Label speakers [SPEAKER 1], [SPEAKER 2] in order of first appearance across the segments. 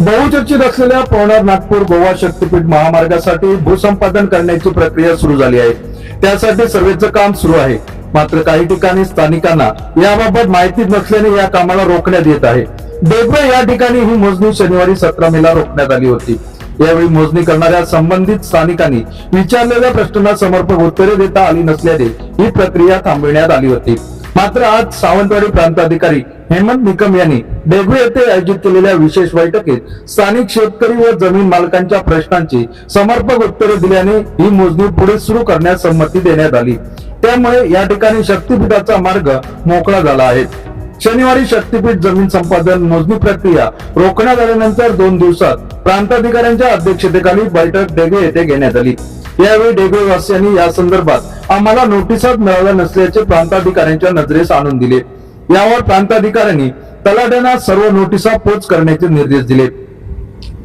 [SPEAKER 1] बहुचर्चित असलेल्या पवनार नागपूर गोवा शक्तीपीठ महामार्गासाठी भूसंपादन करण्याची प्रक्रिया सुरू झाली आहे. त्यासाठी सर्वेचं काम सुरू आहे. मात्र काही ठिकाणी स्थानिकांना याबाबत माहिती नसल्याने या कामाला रोखण्यात येत आहे. देगवे या ठिकाणी ही मोजणी शनिवारी सतरा मेला रोखण्यात आली होती. यावेळी मोजणी करणाऱ्या संबंधित स्थानिकांनी विचारलेल्या प्रश्नांना समर्पक उत्तरे देता आली नसल्याने ही प्रक्रिया थांबविण्यात आली होती. मात्र आज सावंतवाडी प्रांताधिकारी हेमंत निकम यांनी देगवे येथे आयोजित केलेल्या विशेष बैठकीत स्थानिक शेतकरी व जमीन मालकांच्या प्रश्नांची समर्पक उत्तरे दिल्याने ही मोजणी पुढे सुरू करण्यास संमती देण्यात आली. त्यामुळे या ठिकाणी शक्तीपीठाचा मार्ग मोकळा झाला आहे. शनिवारी शक्तीपीठ जमीन संपादन मोजणी प्रक्रिया रोखण्यात आल्यानंतर दोन दिवसात प्रांताधिकाऱ्यांच्या अध्यक्षतेखाली बैठक डेगे येथे घेण्यात आली. यावेळी डेगवे या संदर्भात आम्हाला नोटिसात मिळाल्या नसल्याचे प्रांताधिकाऱ्यांच्या नजरेस आणून दिले. यावर प्रांताधिकाऱ्यांनी तलाट्यांना सर्व नोटिसा पोच करण्याचे निर्देश दिले.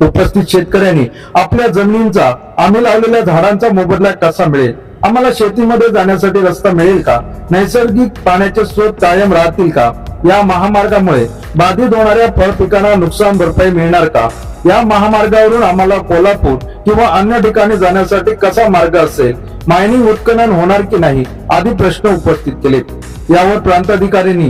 [SPEAKER 1] उपस्थित शेतकऱ्यांनी आपल्या जमिनींचा आम्ही लावलेल्या झाडांचा मोबदला कसा मिळेल? आम्हाला शेतीमध्ये जाण्यासाठी रस्ता मिळेल का? नैसर्गिक पाण्याचे स्रोत कायम राहतील का? या महामार्गामुळे बाधित होणाऱ्या फळ पिकांना नुकसान भरपाई मिळणार का? या महामार्गावरून आम्हाला कोल्हापूर किंवा अन्य ठिकाणी जाण्यासाठी कसा मार्ग असेल? मायनिंग उत्खनन होणार की नाही? आदी प्रश्न उपस्थित केले यावर प्रांताधिकाऱ्यांनी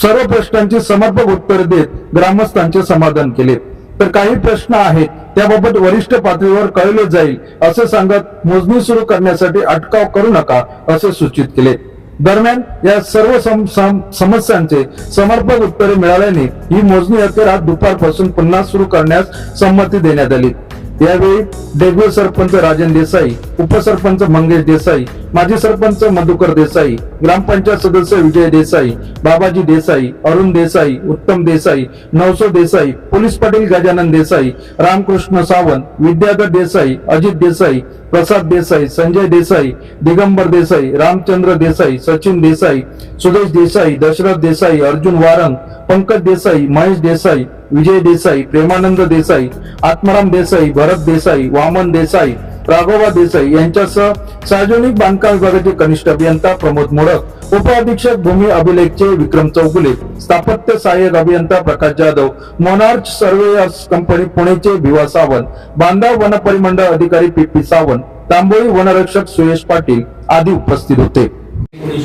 [SPEAKER 1] सर्व प्रश्नांची समर्पक उत्तर देत ग्रामस्थांचे समाधान केले तर काही प्रश्न आहेत त्याबाबत वरिष्ठ पातळीवर कळले जाईल असे सांगत मोजणी सुरू करण्यासाठी अटकाव करू नका असे सूचित केले दरम्यान या सर्व सम- सम- समस्यांचे समर्पक उत्तरे मिळाल्याने ही मोजणी अखेर आज दुपारपासून पुन्हा सुरू करण्यास संमती देण्यात आली. यावेळी देगवे सरपंच राजन देसाई उपसरपंच मंगेश देसाई माजी सरपंच मधुकर देसाई, ग्रामपंचायत सदस्य विजय देसाई, बाबाजी देसाई, अरुण देसाई, उत्तम देसाई, नवसो देसाई, पोलीस पाटील गजानन देसाई, रामकृष्ण सावंत, विद्याधर देसाई, अजित देसाई, प्रसाद देसाई, संजय देसाई, दिगंबर देसाई, रामचंद्र देसाई, सचिन देसाई, सुदेश देसाई, दशरथ देसाई, अर्जुन वारंग, पंकज देसाई, महेश देसाई, विजय देसाई, प्रेमानंद देसाई, आत्माराम देसाई, भरत देसाई, वामन देसाई राघोबा देसाई यांच्यासह सार्वजनिक बांधकाम विभागाचे कनिष्ठ अभियंता प्रमोद मोडक उपअधीक्षक भूमी अभिलेखचे विक्रम चौगुले स्थापत्य सहाय्यक अभियंता Prakash Jadhav Monarch Surveyors company पुणेचे Bhiva Sawant बांधाव वन परिमंडळ अधिकारी पी पी सावंत तांबोळी वनरक्षक सुयश पाटील आदी उपस्थित होते.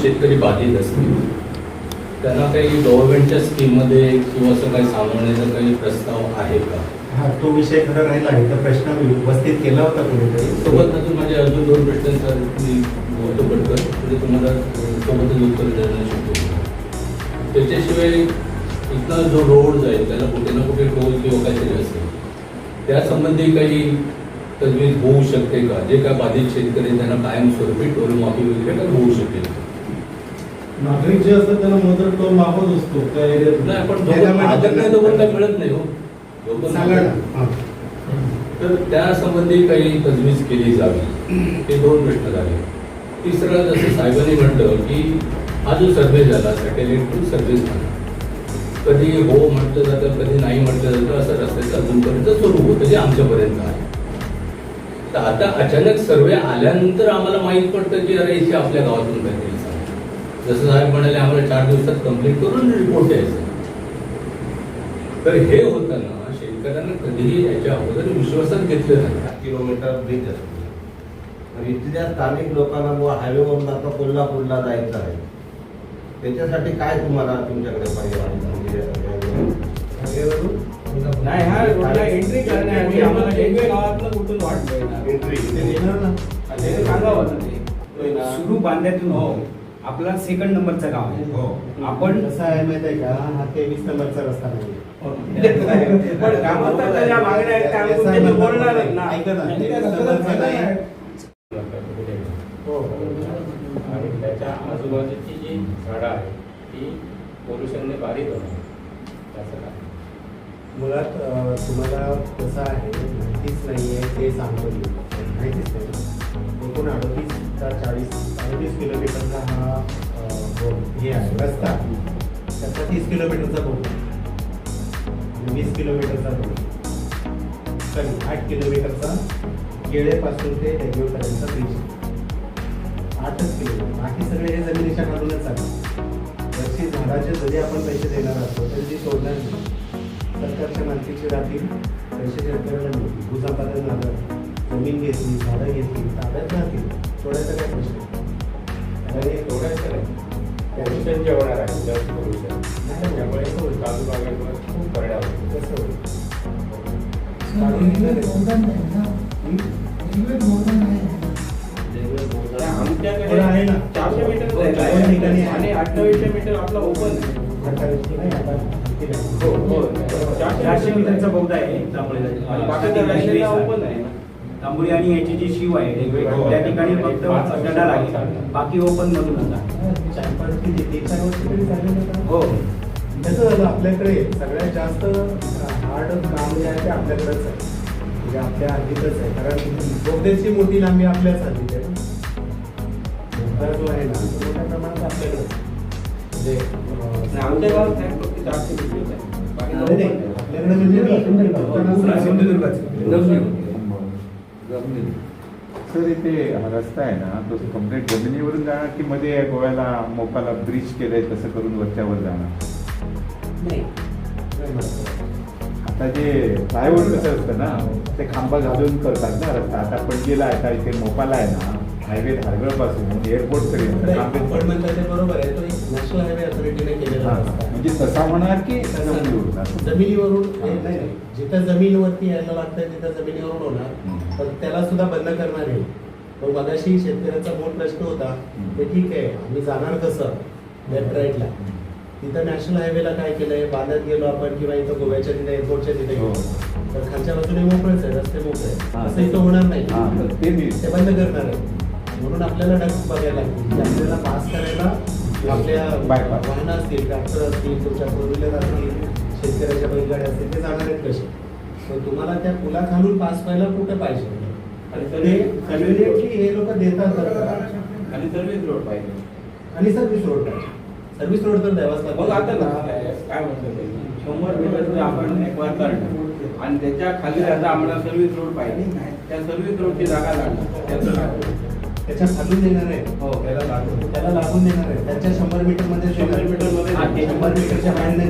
[SPEAKER 2] शेतकरी बाधित असतील? त्यांना काही गव्हर्नमेंटच्या स्कीममध्ये किंवा असं काही सांगण्याचा काही प्रस्ताव आहे का?
[SPEAKER 3] हा तो विषय खरं राहिला आहे. तर प्रश्न मी उपस्थित केला होता कोणीतरी.
[SPEAKER 2] सोबत अजून माझे अजून दोन प्रश्नांचा मी बोलतो पटकन म्हणजे तुम्हाला सोबतच उत्तर देणं शक्य त्याच्याशिवाय इथला जो रोड जाईल त्याला कुठे ना कुठे टोल किंवा काहीतरी असेल. त्यासंबंधी काही तजवीज होऊ शकते का? जे काय बाधित शेतकरी त्यांना कायमस्वरूपी टोल माफी वगैरे काय होऊ शकेल.
[SPEAKER 4] नागरिक जे असतात त्यांना मोटर टोल माफच असतो. त्या एरियात
[SPEAKER 2] नाही पण मिळत नाही हो. तर त्यासंबंधी काही तजवीज केली जावी. हे दोन प्रश्न झाले. तिसरं जसं साहेबांनी म्हटलं की हा जो सर्वे झाला सॅटेलाइट टू सर्व्हे झाला कधी हो म्हटलं जातं कधी नाही म्हटलं जातं असं रस्त्याचं अजूनपर्यंत सुरू होतं जे आमच्यापर्यंत आहे. तर आता अचानक सर्वे आल्यानंतर आम्हाला माहीत पडतं की अरे इथे आपल्या गावातून काहीतरी. जसं साहेब म्हणाले आम्हाला चार दिवसात कंप्लीट करून रिपोर्ट द्यायचा तर हे होताना शेतकऱ्यांना कधीही याच्या अगोदर विश्वासात घेतलं नाही.
[SPEAKER 5] सात किलोमीटर ब्रिज असतो. तर इथल्या स्थानिक लोकांना बुवा हायवेवरून आता कोल्हापूरला जायचं आहे. त्याच्यासाठी काय तुम्हाला तुमच्याकडे पर्याय आहे? म्हणजे हायवेवरून
[SPEAKER 6] नाही हा रोडला एंट्री करण्यासाठी आम्हाला रेल्वे गावातलं कुठून वाट मिळणार
[SPEAKER 5] एंट्री
[SPEAKER 3] ते देणार ना?
[SPEAKER 6] ते सांगावं ना ते. सुरू बांध्यातून हो. आपला सेकंड नंबरचं गाव आहे.
[SPEAKER 5] हो.
[SPEAKER 6] आपण
[SPEAKER 3] कसं आहे माहिती आहे का? हा तेवीस नंबरचा रस्ता नाही.
[SPEAKER 6] पण कामाचा ज्या मागण्या आहेत त्या आम्ही तुमच्याशी बोलणारच ना.
[SPEAKER 3] ऐका ना तेवीस नंबरचा नाही. हो.
[SPEAKER 7] आणि त्याच्या आजूबाजूची जी झाडं आहेत ती पोल्युशनने बाधित होणार त्याचं काय?
[SPEAKER 3] मुळात तुम्हाला कसं आहे माहितीच नाही आहे ते सांगून माहितीच नाही. एकूण अडतीस का चाळीस अडतीस किलोमीटरचा हा हे आहे रस्ता त्याचा तीस किलोमीटरचा रोड म्हणजे वीस किलोमीटरचा रोड सॉरी आठ किलोमीटरचा केळेपासून ते डेगवेपर्यंतचा ब्रिज आठच किलोमीटर. बाकी सगळे हे जमिनीच्या खालूनच चालतात. त्याची झाडाचे जरी आपण पैसे देणार असतो तरी ती सोडणार नाही. सरकारच्या मालकीची राहतील पैसे शेतकऱ्याला मिळतील भूजापादन झालं. जमीन घेतली झाडं घेतली ताब्यात राहतील सोडायचा काय प्रश्न
[SPEAKER 7] आणि थोड्याशा नाही पोल्युशन जे होणार आहे जास्त पोल्युशन त्यामुळे आजूबाजूला खूप परिणाम होतो.
[SPEAKER 3] कसं होईल.
[SPEAKER 6] आमच्याकडे
[SPEAKER 3] थोडं आहे ना.
[SPEAKER 6] चारशे मीटर
[SPEAKER 3] हो.
[SPEAKER 6] आणि अठ्ठावीसशे मीटर आपला ओपन आहे.
[SPEAKER 3] सरकारची नाही आता माहिती नाही.
[SPEAKER 6] हो हो. चारशे मीटरचा बोगदा आहे. राहिलेला ओपन आहे ना. तांबोळी आणि याची जी शिव आहे
[SPEAKER 7] हो.
[SPEAKER 6] त्या ठिकाणी फक्त डडा लागेल. बाकी ओपन मधून
[SPEAKER 3] तरी झालेलं का?
[SPEAKER 6] हो.
[SPEAKER 3] कसं झालं आपल्याकडे सगळ्यात जास्त हार्ड काम जे आहे ते आपल्याकडेच आहे. म्हणजे आपल्या हद्दीतच आहे. कारण बोगद्याची मोठी लांबी आपल्याच हद्दीत आहे ना? बोगदा जो आहे ना तो मोठ्या प्रमाणात आपल्याकडे म्हणजे
[SPEAKER 6] आमच्या गावात नाही, फक्त आहे. आहे.
[SPEAKER 3] आपल्याकडे म्हणजे
[SPEAKER 8] सर इथे हा रस्ता आहे ना तो कंप्लीट जमिनीवरून जाणार की मध्ये गोव्याला मोपाला ब्रिज केलंय तसं करून वरच्यावर जाणार?
[SPEAKER 3] नाही. नाही म्हणतो.
[SPEAKER 8] आता जे फ्लायओव्हर कसं असतं ना ते खांबा घालून करतात ना रस्ता. आता पणजीला आहे का इथे मोपाला आहे ना हायवे धारगळपासून एअरपोर्ट पर्यंत
[SPEAKER 3] नाही,
[SPEAKER 8] खांबे
[SPEAKER 3] आपण म्हणतो ते बरोबर आहे. तो एक नॅशनल हायवे अथॉरिटीने केलेला आहे.
[SPEAKER 8] म्हणजे तसा होणार की जमिनीवरून
[SPEAKER 3] जमिनीवरून नाही नाही. जिथं जमीनवरती यायला लागतंय तिथं जमिनीवरून होणार. पण त्याला सुद्धा बंद करणार आहे. मग मगाशी शेतकऱ्याचा मूळ प्रश्न होता. ते ठीक आहे. आम्ही जाणार कसं? लेफ्ट राईटला तिथं नॅशनल हायवेला काय केलंय? बांधत गेलो आपण किंवा इथं गोव्याच्या तिथे एअरपोर्टच्या तिथे
[SPEAKER 8] हो.
[SPEAKER 3] गेलो. तर खालच्या बाजूने मोकळेच आहे रस्ते मोकळे. असं इथं होणार नाही.
[SPEAKER 8] ते
[SPEAKER 3] बंद करणार आहे. म्हणून आपल्याला डग बघायला लागतील की आपल्याला पास करायला आपल्या. वाहनं असतील ट्रॅक्टर असतील तुमच्या फोर व्हीलर असतील शेतकऱ्याच्या बैलगाड्या असतील ते जाणार आहेत कसे? तर तुम्हाला त्या पुलाखालून पास व्हायला कुठं पाहिजे?
[SPEAKER 6] आणि
[SPEAKER 3] हे लोक देतात.
[SPEAKER 6] आणि सर्व्हिस रोड पाहिजे.
[SPEAKER 3] आणि सर्व्हिस रोड पाहिजे. सर्व्हिस रोड तर द्यावाच लागतो.
[SPEAKER 6] मग आता ना काय म्हणतो ते शंभर मीटरचं आपण एक्वायर काढलं. आणि त्याच्याखाली आता आम्हाला सर्व्हिस रोड पाहिजे. त्या सर्व्हिस रोडची जागा लागणार त्याचं काय?
[SPEAKER 3] त्याच्या खालून देणार आहे.
[SPEAKER 6] हो त्याला लागून.
[SPEAKER 3] त्याला लागून देणार आहे. त्याच्या शंभर मीटरमध्ये
[SPEAKER 6] शंभर मीटरमध्ये
[SPEAKER 3] शंभर मीटरच्या बाहेर नाही.